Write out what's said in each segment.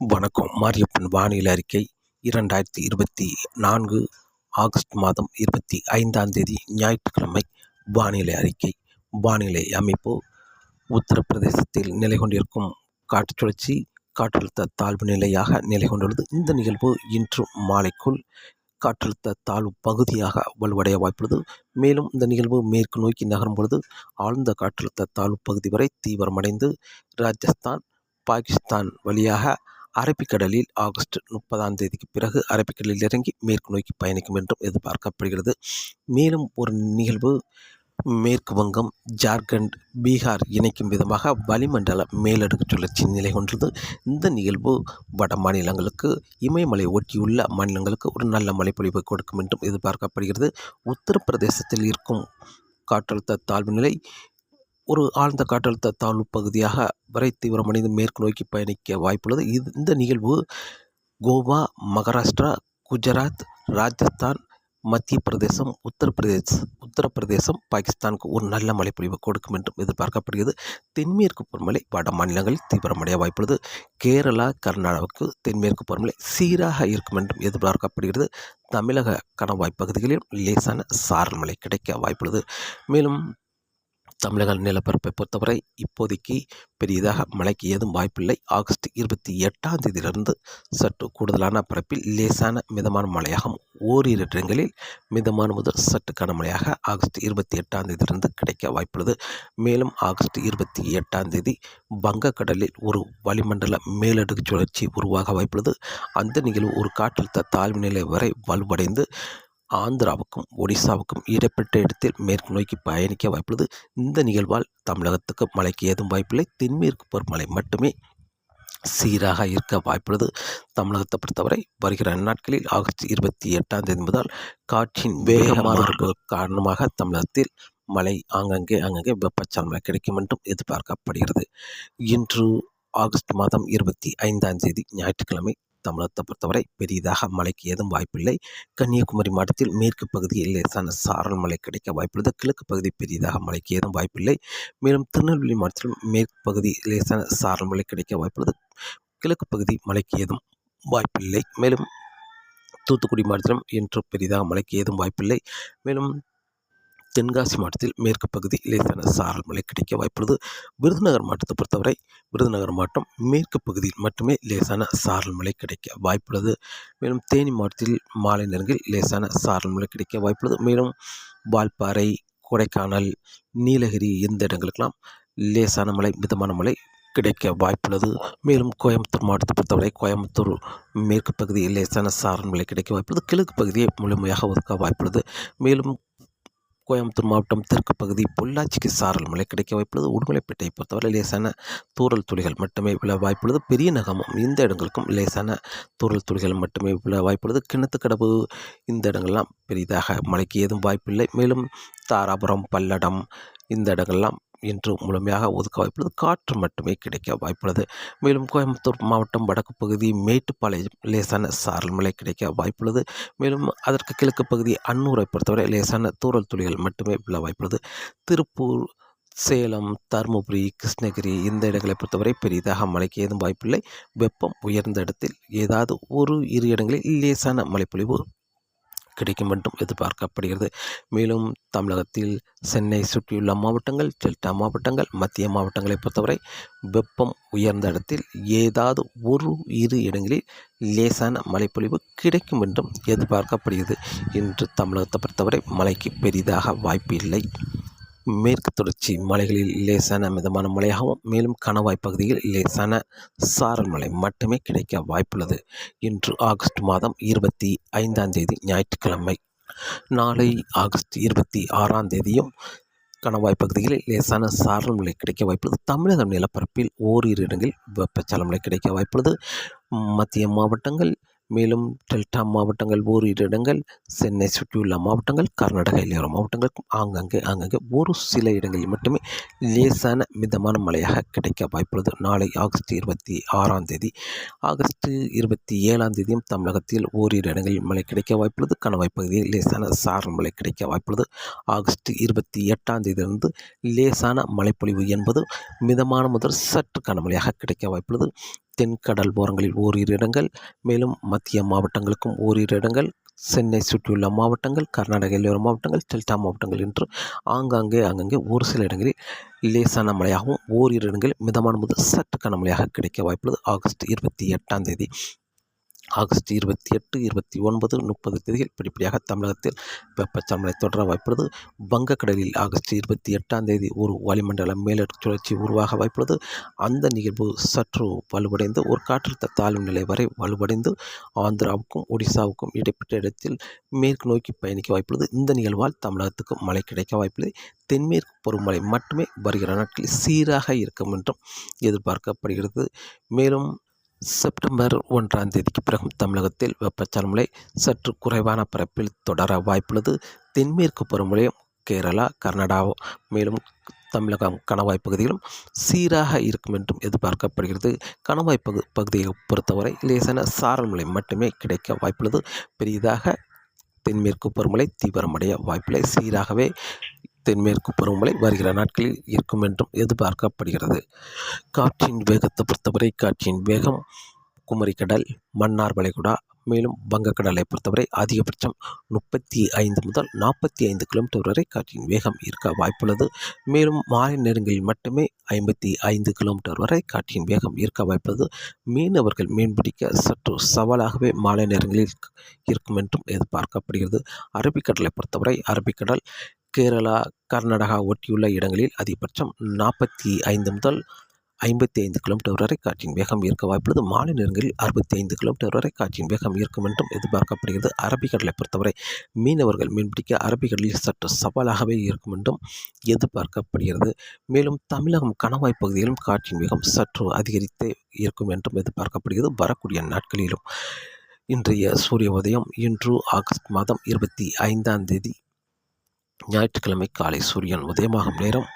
வணக்கம். மாரியப்பன் வானிலை அறிக்கை இரண்டாயிரத்தி இருபத்தி நான்கு ஆகஸ்ட் மாதம் இருபத்தி ஐந்தாம் தேதி ஞாயிற்றுக்கிழமை வானிலை அறிக்கை. வானிலை அமைப்பு உத்தரப்பிரதேசத்தில் நிலை கொண்டிருக்கும் காற்று சுழற்சி காற்றழுத்த தாழ்வு நிலையாக நிலை கொண்டுள்ளது. இந்த நிகழ்வு இன்று மாலைக்குள் காற்றழுத்த தாழ்வு பகுதியாக வலுவடைய வாய்ப்புள்ளது. மேலும் இந்த நிகழ்வு மேற்கு நோக்கி நகரும் பொழுது ஆழ்ந்த காற்றழுத்த தாழ்வு பகுதி வரை தீவிரமடைந்து ராஜஸ்தான் பாகிஸ்தான் வழியாக அரபிக்கடலில் ஆகஸ்ட் முப்பதாம் தேதிக்கு பிறகு அரபிக்கடலில் இறங்கி மேற்கு நோக்கி பயணிக்கும் என்றும் எதிர்பார்க்கப்படுகிறது. மேலும் ஒரு நிகழ்வு மேற்கு வங்கம் ஜார்க்கண்ட் பீகார் இணைக்கும் விதமாக வளிமண்டல மேலடுக்கு சுழற்சி நிலை கொண்டது. இந்த நிகழ்வு வட மாநிலங்களுக்கு இமயமலை ஒட்டியுள்ள மாநிலங்களுக்கு ஒரு நல்ல மழைப்பொழிவை கொடுக்கும் என்றும் எதிர்பார்க்கப்படுகிறது. உத்தரப்பிரதேசத்தில் இருக்கும் காற்றழுத்த தாழ்வு நிலை ஒரு ஆழ்ந்த காற்றழுத்த தாழ்வு பகுதியாக வரை தீவிரமடைந்து மேற்கு நோக்கி பயணிக்க வாய்ப்புள்ளது. இது இந்த நிகழ்வு கோவா மகாராஷ்டிரா குஜராத் ராஜஸ்தான் மத்திய பிரதேசம் உத்தரப்பிரதேஷ் உத்தரப்பிரதேசம் பாகிஸ்தானுக்கு ஒரு நல்ல மழைப்பொழிவு கொடுக்கும் என்றும் எதிர்பார்க்கப்படுகிறது. தென்மேற்கு பருவமழை வட மாநிலங்களில் தீவிரமடைய வாய்ப்புள்ளது. கேரளா கர்நாடகாவுக்கு தென்மேற்கு பருவமழை சீராக இருக்கும் என்றும் எதிர்பார்க்கப்படுகிறது. தமிழக கணவாய் பகுதிகளிலும் லேசான சாரல் மழை கிடைக்க வாய்ப்புள்ளது. மேலும் தமிழக நிலப்பரப்பை பொறுத்தவரை இப்போதைக்கு பெரியதாக மழைக்கு ஏதும் வாய்ப்பில்லை. ஆகஸ்ட் இருபத்தி எட்டாம் தேதியிலிருந்து சற்று கூடுதலான பரப்பில் லேசான மிதமான மழையாகும் ஓரிரு இடங்களில் மிதமான முதல் சற்று கனமழையாக ஆகஸ்ட் இருபத்தி எட்டாம் தேதியிலிருந்து கிடைக்க வாய்ப்புள்ளது. மேலும் ஆகஸ்ட் இருபத்தி எட்டாம் தேதி வங்கக்கடலில் ஒரு வளிமண்டல மேலடுக்கு சுழற்சி உருவாக வாய்ப்புள்ளது. அந்த நிகழ்வு ஒரு காற்றழுத்த தாழ்வு நிலை வரை வலுவடைந்து ஆந்திராவுக்கும் ஒடிசாவுக்கும் இடைப்பட்ட இடத்தில் மேற்கு நோக்கி பயணிக்க வாய்ப்புள்ளது. இந்த நிகழ்வால் தமிழகத்துக்கு மழைக்கு ஏதும் வாய்ப்பில்லை. தென்மேற்கு பருவமழை மட்டுமே சீராக இருக்க வாய்ப்புள்ளது. தமிழகத்தை பொறுத்தவரை வருகிற நாட்களில் ஆகஸ்ட் இருபத்தி எட்டாம் தேதி முதல் காற்றின் வேகமான காரணமாக தமிழகத்தில் மழை ஆங்கங்கே அங்கங்கே வெப்பச்சலமலை கிடைக்கும் என்றும் எதிர்பார்க்கப்படுகிறது. இன்று ஆகஸ்ட் மாதம் இருபத்தி ஐந்தாம் தேதி ஞாயிற்றுக்கிழமை தமிழகத்தை பொறுத்தவரை பெரியதாக மழைக்கு ஏதும் வாய்ப்பில்லை. கன்னியாகுமரி மாவட்டத்தில் மேற்கு பகுதியில் லேசான சாரல் மழை கிடைக்க வாய்ப்புள்ளது. கிழக்கு பகுதி பெரியதாக மழைக்கு ஏதும் வாய்ப்பில்லை. மேலும் திருநெல்வேலி மாவட்டத்தில் மேற்கு பகுதி லேசான சாரல் மழை கிடைக்க வாய்ப்புள்ளது. கிழக்கு பகுதி மழைக்கு ஏதும் வாய்ப்பில்லை. மேலும் தூத்துக்குடி மாவட்டத்திலும் இன்று பெரிதாக மழைக்கு ஏதும் வாய்ப்பில்லை. மேலும் தென்காசி மாவட்டத்தில் மேற்கு பகுதி லேசான சாரல் மழை கிடைக்க வாய்ப்புள்ளது. விருதுநகர் மாவட்டத்தை பொறுத்தவரை விருதுநகர் மாவட்டம் மேற்கு பகுதியில் மட்டுமே லேசான சாரல் மழை கிடைக்க வாய்ப்புள்ளது. மேலும் தேனி மாவட்டத்தில் மாலை நேரங்களில் லேசான சாரல் மழை கிடைக்க வாய்ப்புள்ளது. மேலும் வால்பாறை கொடைக்கானல் நீலகிரி இந்த இடங்களுக்கெல்லாம் லேசான மழை மிதமான மழை கிடைக்க வாய்ப்புள்ளது. மேலும் கோயம்புத்தூர் மாவட்டத்தை பொறுத்தவரை கோயம்புத்தூர் மேற்கு பகுதியில் லேசான சாரல் மழை கிடைக்க வாய்ப்புள்ளது. கிழக்கு பகுதியை முழுமையாக ஒதுக்க வாய்ப்புள்ளது. மேலும் கோயம்புத்தூர் மாவட்டம் தெற்கு பகுதி பொள்ளாச்சிக்கு சாரல் மழை கிடைக்க வாய்ப்புள்ளது. உடுமலைப்பேட்டையை பொறுத்தவரை லேசான தூரல் துளிகள் மட்டுமே விழ வாய்ப்புள்ளது. பெரிய நகமும் இந்த இடங்களுக்கும் லேசான தூரல் துளிகள் மட்டுமே விழ வாய்ப்புள்ளது. கிணத்துக்கடவு இந்த இடங்கள்லாம் பெரிதாக மழைக்கு ஏதும் வாய்ப்பில்லை. மேலும் தாராபுரம் பல்லடம் இந்த இடங்கள்லாம் இன்று முழுமையாக ஒதுக்க வாய்ப்புள்ளது. காற்று மட்டுமே கிடைக்க வாய்ப்புள்ளது. மேலும் கோயம்புத்தூர் மாவட்டம் வடக்கு பகுதி மேட்டுப்பாளையம் லேசான சாரல் மழை கிடைக்க வாய்ப்புள்ளது. மேலும் அதற்கு கிழக்கு பகுதி அன்னூரை பொறுத்தவரை லேசான தூரல் துளிகள் மட்டுமே விழ வாய்ப்புள்ளது. திருப்பூர் சேலம் தருமபுரி கிருஷ்ணகிரி இந்த இடங்களை பொறுத்தவரை பெரிதாக மழைக்கு ஏதும் வாய்ப்பில்லை. வெப்பம் உயர்ந்த இடத்தில் ஏதாவது ஒரு இரு இடங்களில் லேசான மழைப்பொழிவு கிடைக்கும் என்றும் எதிர்பார்க்கப்படுகிறது. மேலும் தமிழகத்தில் சென்னை சுற்றியுள்ள மாவட்டங்கள் டெல்டா மாவட்டங்கள் மத்திய மாவட்டங்களை பொறுத்தவரை வெப்பம் உயர்ந்த இடத்தில் ஏதாவது ஒரு இரு இடங்களில் லேசான மழைப்பொழிவு கிடைக்கும் என்றும் எதிர்பார்க்கப்படுகிறது. இன்று தமிழகத்தை பொறுத்தவரை மழைக்கு பெரிதாக வாய்ப்பு இல்லை மேற்கு தொடர்ச்சி மலைகளில் லேசான மிதமான மழையாகவும் மேலும் கணவாய் பகுதியில் லேசான சாரல் மழை மட்டுமே கிடைக்க வாய்ப்புள்ளது. இன்று ஆகஸ்ட் மாதம் இருபத்தி ஐந்தாம் தேதி ஞாயிற்றுக்கிழமை. நாளை ஆகஸ்ட் இருபத்தி ஆறாம் தேதியும் கணவாய் பகுதியில் லேசான சாரல் மழை கிடைக்க வாய்ப்புள்ளது. தமிழக நிலப்பரப்பில் ஓரிரு இடங்களில் வெப்பச்சல மழை கிடைக்க வாய்ப்புள்ளது. மத்திய மாவட்டங்கள் மேலும் டெல்டா மாவட்டங்கள் ஓரிரு இடங்கள் சென்னை சுற்றியுள்ள மாவட்டங்கள் கர்நாடக எல்லையோர மாவட்டங்களுக்கும் ஆங்காங்கே ஆங்காங்கே ஒரு சில இடங்களில் மட்டுமே லேசான மிதமான மழையாக கிடைக்க வாய்ப்புள்ளது. நாளை ஆகஸ்ட் இருபத்தி ஆறாம் தேதி ஆகஸ்ட் இருபத்தி ஏழாம் தேதியும் தமிழகத்தில் ஓரிரு இடங்களில் மழை கிடைக்க வாய்ப்புள்ளது. கணவாய் பகுதியில் லேசான சாரல் மழை கிடைக்க வாய்ப்புள்ளது. ஆகஸ்ட் இருபத்தி எட்டாம் தேதியிலிருந்து லேசான மழைப்பொழிவு என்பது மிதமான முதல் சற்று கனமழையாக கிடைக்க வாய்ப்புள்ளது. தென்கடல் ஓரங்களில் ஓரிரு இடங்கள் மேலும் மத்திய மாவட்டங்களுக்கும் ஓரிரு இடங்கள் சென்னை சுற்றியுள்ள மாவட்டங்கள் கர்நாடக எல்லோர மாவட்டங்கள் டெல்டா மாவட்டங்கள் என்று ஆங்காங்கே அங்கங்கே ஒரு சில இடங்களில் லேசான மழையாகவும் ஓரிரு இடங்களில் மிதமான முதல் சற்று கனமழையாக கிடைக்க வாய்ப்புள்ளது. ஆகஸ்ட் இருபத்தி எட்டாம் தேதி ஆகஸ்ட் இருபத்தி எட்டு இருபத்தி ஒன்பது முப்பது தேதிகள் படிப்படியாக தமிழகத்தில் வெப்பச்சலனை தொடர வாய்ப்புள்ளது. வங்கக்கடலில் ஆகஸ்ட் இருபத்தி எட்டாம் தேதி ஒரு வளிமண்டல மேலடுக்கு சுழற்சி உருவாக வாய்ப்புள்ளது. அந்த நிகழ்வு சற்று வலுவடைந்து ஒரு காற்றழுத்த தாழ்வு நிலை வரை வலுவடைந்து ஆந்திராவுக்கும் ஒடிசாவுக்கும் இடைப்பட்ட இடத்தில் மேற்கு நோக்கி பயணிக்க வாய்ப்புள்ளது. இந்த நிகழ்வால் தமிழகத்துக்கு மழை கிடைக்க வாய்ப்புள்ளது தென்மேற்கு பருவமழை மட்டுமே வருகிற நாட்களில் சீராக இருக்கும் என்றும் எதிர்பார்க்கப்படுகிறது. மேலும் செப்டம்பர் ஒன்றாம் தேதிக்கு பிறகு தமிழகத்தில் வெப்பச்சலமலை சற்று குறைவான பரப்பில் தொடர வாய்ப்புள்ளது. தென்மேற்கு பருவமழையும் கேரளா கர்நாடகா மேலும் தமிழகம் கணவாய் பகுதியிலும் சீராக இருக்கும் என்றும் எதிர்பார்க்கப்படுகிறது. கணவாய் பகு பகுதியை பொறுத்தவரை லேசான சாரல் மழை மட்டுமே கிடைக்க வாய்ப்புள்ளது. பெரிதாக தென்மேற்கு பருவமழை தீவிரமடைய வாய்ப்பில்லை. சீராகவே தென்மேற்கு பருவமழை வருகிற நாட்களில் இருக்கும் என்றும் எதிர்பார்க்கப்படுகிறது. காற்றின் வேகத்தை பொறுத்தவரை காற்றின் வேகம் குமரிக்கடல் மன்னார் வளைகுடா மேலும் வங்கக்கடலை பொறுத்தவரை அதிகபட்சம் முப்பத்தி ஐந்து முதல் நாற்பத்தி ஐந்து கிலோமீட்டர் வரை காற்றின் வேகம் இருக்க வாய்ப்புள்ளது. மேலும் மாலை நேரங்களில் மட்டுமே ஐம்பத்தி ஐந்து கிலோமீட்டர் வரை காற்றின் வேகம் இருக்க வாய்ப்புள்ளது. மீனவர்கள் மீன்பிடிக்க சற்று சவாலாகவே மாலை நேரங்களில் இருக்கும் என்றும் எதிர்பார்க்கப்படுகிறது. அரபிக்கடலை பொறுத்தவரை அரபிக்கடல் கேரளா கர்நாடகா ஒட்டியுள்ள இடங்களில் அதிகபட்சம் நாற்பத்தி ஐந்து முதல் ஐம்பத்தி ஐந்து கிலோமீட்டர் வரை காற்றின் வேகம் இருக்க வாய்ப்புள்ளது. மாலை நேரங்களில் அறுபத்தி ஐந்து கிலோமீட்டர் வரை காற்றின் வேகம் இருக்கும் என்றும் எதிர்பார்க்கப்படுகிறது. அரபிக்கடலை பொறுத்தவரை மீனவர்கள் மீன்பிடிக்க அரபிக்கடலில் சற்று சவாலாகவே இருக்கும் என்றும் எதிர்பார்க்கப்படுகிறது. மேலும் தமிழகம் கணவாய் பகுதியிலும் காற்றின் வேகம் சற்று அதிகரித்தே இருக்கும் என்றும் எதிர்பார்க்கப்படுகிறது. வரக்கூடிய நாட்களிலும் இன்றைய சூரிய உதயம் இன்று ஆகஸ்ட் மாதம் இருபத்தி ஐந்தாம் தேதி ஞாயிற்றுக்கிழமை காலை சூரியன் உதயமாகும் நேரம்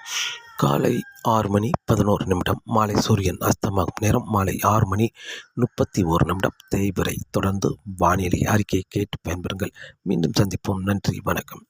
காலை ஆறு மணி பதினோரு நிமிடம் மாலை சூரியன் அஸ்தமாகும் நேரம் மாலை ஆறு மணி முப்பத்தி ஓரு நிமிடம். தேய்பிறை தொடர்ந்து வானிலை அறிக்கையை கேட்டு பயன்பெறுங்கள். மீண்டும் சந்திப்போம். நன்றி வணக்கம்.